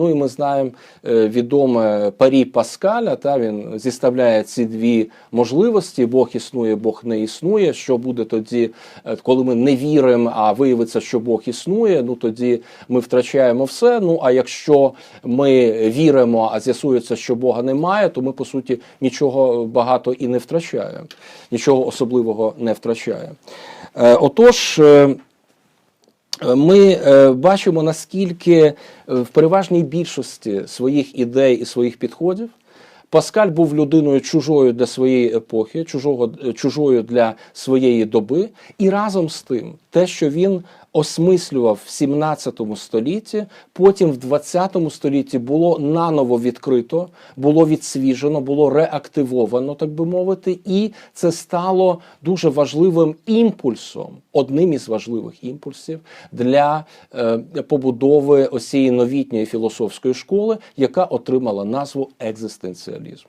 Ну і ми знаємо е, відоме парі Паскаля. Та він зіставляє ці дві можливості: Бог існує, Бог не існує. Що буде тоді, е, коли ми не віримо, а виявиться, що Бог існує? Ну тоді ми втрачаємо все. Ну а якщо ми віримо, а з'ясується, що Бога немає, то ми по суті нічого багато і не втрачаємо, нічого особливого не втрачаємо. Е, Отож. Е, ми е, бачимо, наскільки е, в переважній більшості своїх ідей і своїх підходів Паскаль був людиною чужою для своєї епохи, чужого, чужою для своєї доби, і разом з тим, те, що він осмислював в 17 столітті, потім в 20 столітті було наново відкрито, було відсвіжено, було реактивовано, так би мовити, і це стало дуже важливим імпульсом, одним із важливих імпульсів для е, побудови ось цієї новітньої філософської школи, яка отримала назву екзистенціалізм.